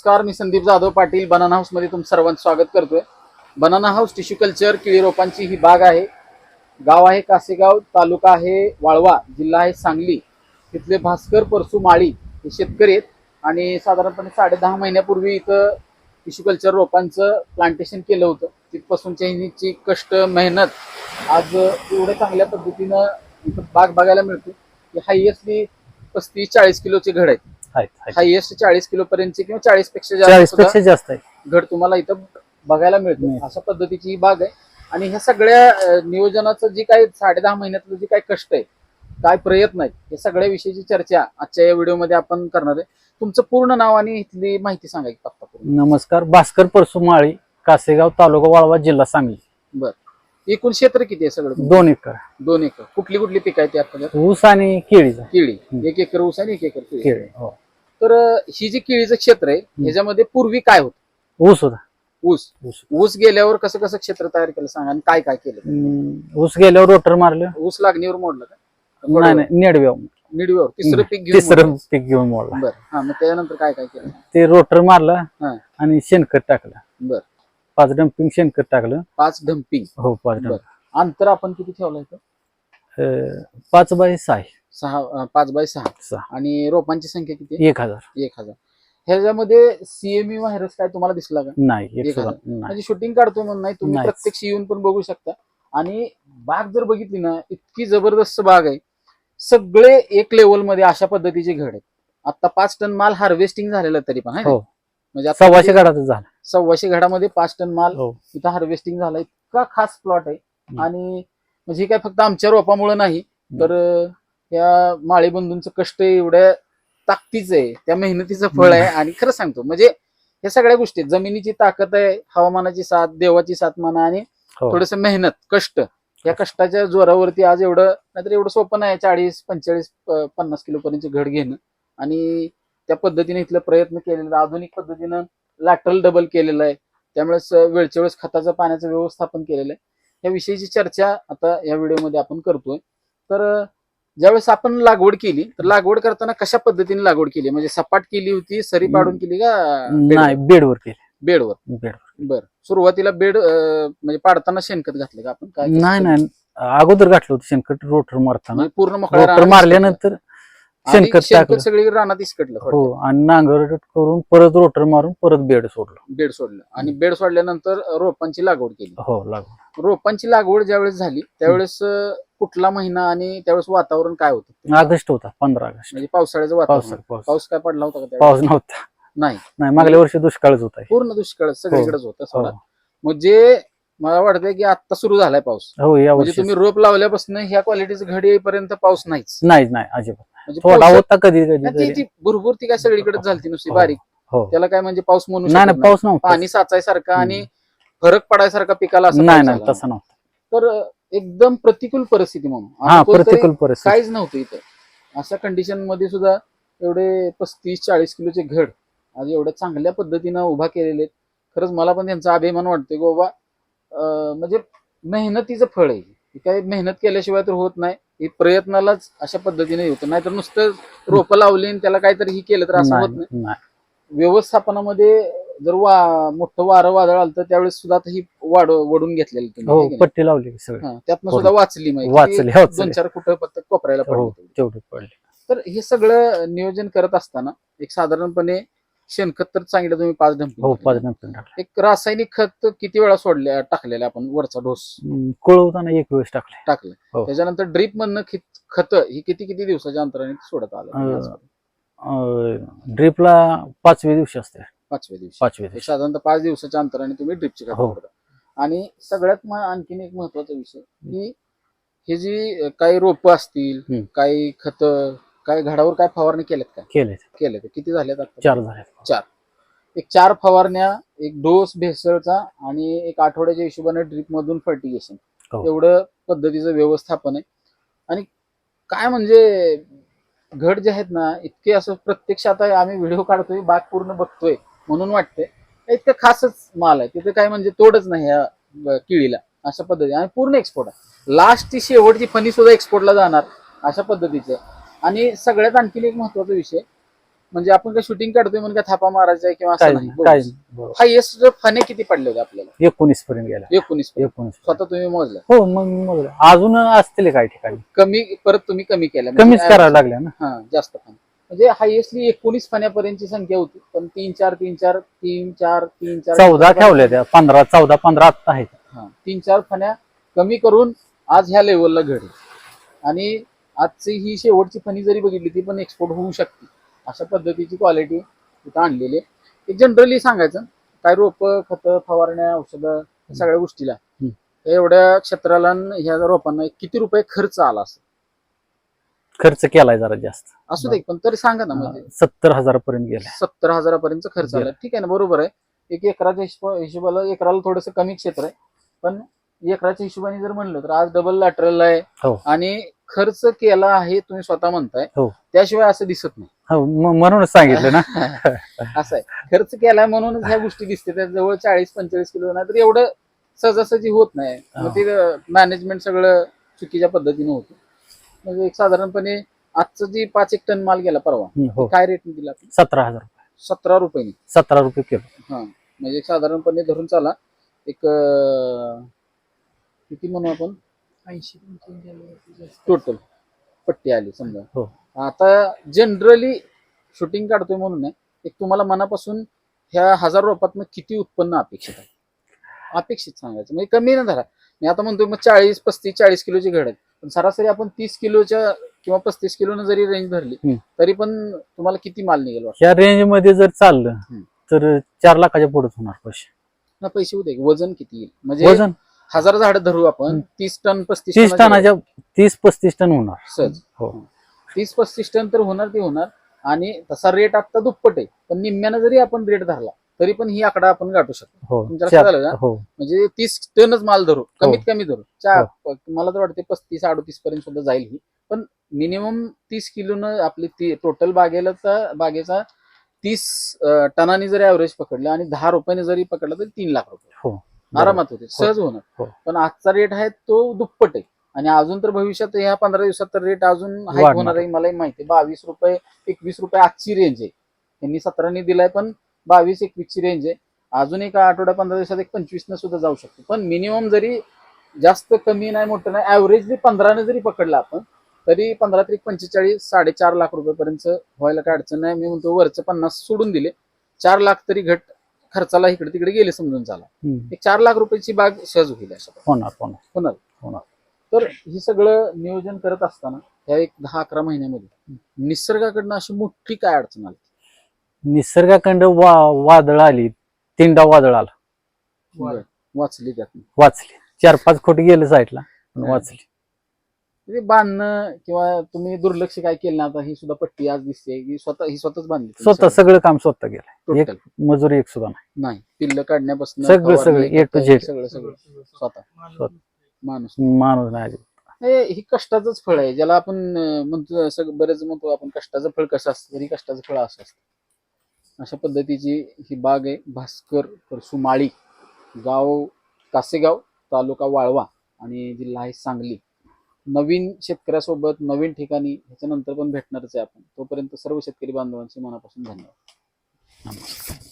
नमस्कार मी संदीप जाधव पाटील. बनाना हाऊसमध्ये तुम सर्वांचं स्वागत करतोय. बनाना हाऊस टिश्यू कल्चर केळी रोपांची ही बाग आहे. गाव आहे कासेगाव तालुका आहे वाळवा जिल्हा आहे सांगली. तिथले भास्कर परसू माळी हे शेतकरी आहेत. आणि साधारणपणे साडे दहा महिन्यापूर्वी इथं टिश्यू कल्चर रोपांचं प्लांटेशन केलं होतं. तिथपासूनच्या ह्यांची कष्ट मेहनत आज एवढ्या चांगल्या पद्धतीनं इथं बाग बघायला मिळते. की हायएस्टली पस्तीस चाळीस किलोचे घड आहेत. आहेत. हायएस्ट चाळीस किलो पर्यंतचे किंवा चाळीसपेक्षा चाळीस जास्त सुद्धा पेक्षा जास्त आहे. घड तुम्हाला इथं बघायला मिळते. मिळतं. अशा पद्धतीची ही बाग आहे. आणि ह्या सगळ्या अं, नियोजनाचं जे काही साडे दहा महिन्यातलं जे काही कष्ट आहे काय प्रयत्न आहेत या सगळ्या विषयीची चर्चा आजच्या या व्हिडिओमध्ये आपण करणार आहे. तुमचं पूर्ण नाव आणि इथली माहिती सांगा की पत्ता पूर्ण. नमस्कार भास्कर परसू माळी कासेगाव तालुका वाळवा जिल्हा सांगली. बरं. एकूण क्षेत्र किती आहे सगळं तुमचं? दोन एकर. दोन एकर. कुठली कुठली पिकं आहेत त्यात ऊस आणि केळीचा. केळी. हम्म. एक एकर ऊस आणि एक एकर केळी. केळी हो. तर ही जी केळीचं क्षेत्र आहे ह्याच्यामध्ये पूर्वी काय होतं? ऊस होता. ऊस. ऊस. ऊस गेल्यावर कसं कसं क्षेत्र तयार केलं सांगा? आणि काय काय केलं? हम्म, ऊस गेल्यावर रोटर मारलं. ऊस लागणीवर मोडलं का? नाही नाही नेडव्याव निडवीवर तिसरं पीक घेऊन तिसरं पीक घेऊन मोडला. बर. हा मग त्यानंतर काय काय केलं? ते रोटर मारला हा. आणि शेणखत टाकलं. बर. पाच डम्पिंग शेणखत टाकलं. पाच डम्पिंग हो पाच बर. डम्पिंग अंतर आपण किती ठेवलं इथं? पाच बाय सहा आहे. सहा पाच बाय सहा. सहा. आणि रोपांची संख्या किती? एक हजार. एक हजार. ह्याच्यामध्ये सीएमई व्हायरस काय तुम्हाला दिसला का? नाही एक हजार. नाही. म्हणजे शूटिंग काढतोय म्हणून नाही तुम्ही. प्रत्यक्ष येऊन पण बघू शकता. आणि बाग जर बघितली ना इतकी जबरदस्त बाग आहे. सगळे एक लेवलमध्ये अशा पद्धतीचे घड आहेत. आता पाच टन माल हार्वेस्टिंग झालेला तरी पण ना? हो. म्हणजे आता सव्वाशे गाडाचं झालं. सव्वाशे घडामध्ये पाच टन माल हो. इथं हार्वेस्टिंग झालं. इतका खास प्लॉट आहे. हम्म. आणि म्हणजे हे काय फक्त आमच्या रोपामुळे नाही तर अं, या माळी बंधूंचं कष्ट एवढ्या ताकदीचं आहे त्या मेहनतीचं फळ आहे आणि खरं सांगतो म्हणजे या सगळ्या गोष्टी. जमिनीची ताकद आहे हवामानाची साथ देवाची साथ म्हणा आणि हो. थोडस मेहनत कष्ट या कष्टाच्या जोरावरती आज एवढं नाहीतर एवढं सोपं नाही चाळीस पंचेचाळीस पन्नास किलो पर्यंत घड घेणं. आणि त्या पद्धतीने इथलं प्रयत्न केलेलं आधुनिक पद्धतीनं लॅटरल डबल केलेलं आहे. त्यामुळे वेळच्या वेळेस खताचं पाण्याचं व्यवस्थापन केलेलं आहे. या विषयीची चर्चा आता या व्हिडिओमध्ये आपण करतोय. तर ज्यावेळेस आपण लागवड केली तर लागवड करताना कशा पद्धतीने लागवड केली? म्हणजे सपाट केली होती सरी पाडून केली का नाही बेडवर केले. बेडवर. बेडवर. बर. सुरुवातीला बेड म्हणजे पाडताना शेणखत घातलं का आपण? काय नाही नाही. अगोदर गाठलं होतं शेणखत रोटर मारताना. म्हणजे पूर्ण रोटर मारल्यानंतर शेणखत शेणखत टाकलं. सगळी रानात इसकटलं हो आणि नांगर करून परत रोटर मारून परत बेड सोडलं. बेड सोडलं. आणि बेड सोडल्यानंतर रोपांची लागवड केली. हो लागून रोपांची लागवड ज्यावेळेस झाली त्यावेळेस अं, कुठला महिना आणि त्यावेळेस वातावरण काय होतं? ऑगस्ट होता पंधरा ऑगस्ट. म्हणजे पावसाळ्याचं पाऊस वातावरण पाऊस पाऊस काय पडला होता का त्यावेळेस? पाऊस नव्हता. नाही. नाही मागल्या वर्षी दुष्काळच होता. पूर्ण दुष्काळ सगळीकडेच होता हो. सोडा मग जे मला वाटतंय की आता सुरू झालाय पाऊस. हो या म्हणजे वर्षी. तुम्ही रोप लावल्यापासून ह्या क्वालिटीचं घड येईपर्यंत पाऊस नाहीच. नाही नाही अजिबात. म्हणजे थोडा पाऊस- होता कधी कधी नाही, ती- तरी. ती भरपूर ती काय सगळीकडे झाली नुसती हो. बारीक हो त्याला काय म्हणजे पाऊस म्हणू नाही. पाऊस नव्हता पाणी साचायसारखा आणि. फरक पडायसारखा पिकाला असं नाही पाऊस नाही. तसा नव्हता तर अं, एकदम प्रतिकूल परिस्थिती म्हणून हा कोणतरी प्रतिकूल परिस्थिती काहीच नव्हतं इथं अशा कंडिशनमध्ये सुद्धा एवढे पस्तीस चाळीस किलोचे घड आज एवढ्या चांगल्या पद्धतीनं उभा केलेले आहेत खरंच मला पण त्यांचा अभिमान वाटतोय की बाबा अं, म्हणजे मेहनतीचं फळ आहे हे काही मेहनत केल्याशिवाय तर होत नाही हे प्रयत्नालाच अशा पद्धतीने होतं नाहीतर नुसतं रोपं लावली आणि त्याला काहीतरी ही केलं तर असं होत नाही. व्यवस्थापनामध्ये जर वा मोठं वारं वादळ आलं तर त्यावेळेस सुद्धा आता ही वाढ वडून घेतलेली तुम्ही, हो है की नाही? पट्टी लावली सगळी. हा, त्यातनं सुद्धा वाचली माहिती वाचली, हो, दोन चार कुठं फक्त कोपऱ्याला हो पडली तेवढी पडली. तर हे सगळं नियोजन करत असताना एक साधारणपणे शेणखत तर सांगितलं तुम्ही पाच हो पाच नंतर टाकलं. एक रासायनिक खत किती वेळा सोडल्या टाकलेलं आपण वरचा डोस? हम्म, कुळवताना एक वेळेस टाकले टाकलं. हो. त्याच्यानंतर ड्रीप मधनं खत ही किती किती दिवसाच्या अंतराने सोडत आलं? ड्रिपला पाचव्या दिवशी असते. पाचव्या दिवशी. पाचव्या दिवशी. साधारणतः पाच दिवसाच्या अंतराने तुम्ही ड्रिपची खत हो. आणि सगळ्यात म- आणखीन एक महत्त्वाचा विषय की हे जी काही रोपं असतील हम्म. काही खत काही झाडावर काय फवारणी केल्यात का? केले केल्यात किती झाल्यात आता? चार झाले चार. एक चार फवारण्या एक डोस भेसळचा आणि एक आठवड्याच्या हिशोबाने ड्रीप मधून फर्टिगेशन. हो. एवढं पद्धतीचं व्यवस्थापन आहे. आणि काय म्हणजे घड जे आहेत ना इतके असं प्रत्यक्ष आता आम्ही व्हिडिओ काढतोय बाग पूर्ण बघतोय म्हणून वाटतंय. इतकं खासच माल आहे. तिथे काय म्हणजे तोडच नाही या केळीला. अशा पद्धतीने. आणि पूर्ण एक्सपोर्ट आहे. लास्टची शेवटची फणी सुद्धा एक्सपोर्टला जाणार. अशा पद्धतीचं. आणि सगळ्यात आणखीन एक महत्त्वाचा विषय म्हणजे आपण काय शूटिंग काढतोय म्हणून काय थापा मारायचा आहे किंवा काय असं नाही काय बरोबर. हायएस्ट फणे किती पडले होते आपल्याला? एकोणीस पर्यंत गेला. एकोणीस एकोणीस स्वतः तुम्ही मोजलं? हो मग मग अजून असतील काही ठिकाणी. कमी परत तुम्ही कमी केल्या कमीच म्हणजे करावं लागल्या ना? हा जास्त फण म्हणजे हायएस्टली एकोणीस फण्यापर्यंतची संख्या होती पण तीन चार तीन चार तीन चार तीन चार चौदा ठेवल्या त्या पंधरा चौदा पंधरा आत्ता आहेत. हा तीन चार फण्या कमी करून आज ह्या लेवलला घड आणि आजची ही शेवटची फणी जरी बघितली ती पण एक्सपोर्ट होऊ शकते. अशा पद्धतीची क्वालिटी इथं आणलेली आहे. जनरली सांगायचं काय रोप खत फवारण्या औषधं सगळ्या गोष्टीला. एवढ्या क्षेत्राला ह्या रोपांना किती रुपये खर्च आला असं खर्च केलाय जरा जास्त. असू दे पण तरी सांगा ना म्हणजे. सत्तर हजार पर्यंत गेलाय. सत्तर हजारापर्यंत खर्च आला. ठीक आहे ना बरोबर आहे. एक एकराच्या हिशोबा- हिशोबाला एकराला थोडस कमी क्षेत्र आहे. पण एकराच्या हिशोबाने जर म्हणलं तर आज डबल लॅटरल आहे. हो. आणि खर्च केला आहे तुम्ही स्वतः म्हणताय. हो. त्याशिवाय असं दिसत नाही. हो म- म्हणूनच सांगितलं ना. असं आहे. खर्च केलाय म्हणूनच ह्या गोष्टी दिसते त्या जवळ चाळीस पंचेचाळीस किलो नाही तर एवढं सहजासहजी होत नाही. मग हो. ते मॅनेजमेंट सगळं चुकीच्या पद्धतीने होतं. म्हणजे एक साधारणपणे आजचं जी पाच एक टन माल गेला परवा हो. काय रेटने दिला? सतरा हजार रुपये. सतरा रुपयाने. सतरा रुपये किलो. हा. म्हणजे एक साधारणपणे धरून चाला. एक अं, किती म्हणू आपण? ऐंशी टोटल पट्टी आली समजा. हो. आता जनरली शूटिंग काढतोय म्हणून नाही एक तुम्हाला मनापासून ह्या हजार रोपातनं किती उत्पन्न अपेक्षित आहे? अपेक्षित सांगायचं. म्हणजे कमी ना धरा. मी आता म्हणतोय मग चाळीस पस्तीस चाळीस किलोची घड आहेत पण सरासरी आपण तीस किलोच्या किंवा पस्तीस किलोनं जरी रेंज धरली हम्म. तरी पण तुम्हाला किती माल निघेल वाटतं? ह्या रेंजमध्ये जर चाललं हम्म. तर चार लाखाच्या पुढेच होणार पैसे. ना पैसे होते वजन किती येईल? म्हणजे वजन? हजार झाड धरू आपण. तीस टन पस्तीस तीस टनाच्या तीस पस्तीस टन होणार. सहज. हो. तीस पस्तीस टन तर होणार ते होणार. आणि तसा रेट आता दुप्पट आहे. पण निम्म्यानं जरी आपण रेट धरला तरी पण ही आकडा आपण गाठू शकतो. हो. तुमच्या चार-? हो. म्हणजे तीस टनच माल धरू कमीत कमी धरू. चा मला तर वाटते पस्तीस अडतीस पर्यंत सुद्धा जाईल ही. पण मिनिमम तीस किलोनं आपली ती टोटल बागेला तर बागेचा तीस टनानी जरी ऍव्हरेज पकडलं आणि दहा रुपयाने जरी पकडलं तरी तीन लाख रुपये. हो. आरामात होते. सहज होणार. हो. पण आजचा रेट आहे तो दुप्पट आहे. आणि अजून तर भविष्यात ह्या पंधरा दिवसात तर रेट अजून हाईक. होणार आहे मलाही माहिती आहे. बावीस रुपये एकवीस रुपये आजची रेंज आहे. यांनी सतरानी दिलाय पण बावीस एकवीसची रेंज आहे. अजून एक आठवड्या पंधरा दिवसात एक पंचवीस न सुद्धा जाऊ शकतो. पण मिनिमम जरी जास्त कमी नाही मोठं नाही ऍव्हरेजली पंधराने जरी पकडलं आपण तरी पंधरा तरी पंचेचाळीस साडेचार लाख रुपयेपर्यंत व्हायला काय अडचण नाही. मी म्हणतो वरचं पन्नास सोडून दिले. चार लाख तरी घट खर्चाला इकडे तिकडे गेले समजून चाला. एक चार लाख रुपयाची बाग सहज होईल अशा. होणार होणार होणार होणार. तर हे सगळं नियोजन करत असताना ह्या एक दहा अकरा महिन्यामध्ये निसर्गाकडनं अशी मोठी काय अडचण आली निसर्गाखंड वा वादळ आली तीनदा वादळ आलं. वाचली त्यात वाचली चार पाच खोटी गेले साईडला पण. वाचली ते बांधणं किंवा तुम्ही दुर्लक्ष काय केलं ना आता ही सुद्धा पट्टी आज दिसते. ही स्वतः ही स्वतःच बांधली स्वतः सगळं. काम स्वतः गेलं एक. मजुरी एक सुद्धा नाही. नाही. पिल्ल काढण्यापासून सगळं- फवारणी, सगळं, A to खतं, Z. सगळं सगळं. स्वतः. माणूस. माणूस नाही अजिबात. हे ही कष्टाचंच फळ आहे. ज्याला आपण अं, म्हणतो सगळं बरेच म्हणतो आपण कष्टाचं फळ कसं असतं तरी कष्टाचं फळ असं असतं. अशा पद्धतीची ही बाग आहे. भास्कर परसुमाळी गाव कासेगाव तालुका वाळवा आणि जिल्हा आहे सांगली. नवीन शेतकऱ्यासोबत नवीन ठिकाणी ह्याच्यानंतर पण भेटणारच आहे आपण. तोपर्यंत सर्व शेतकरी बांधवांचे मनापासून धन्यवाद. नमस्कार.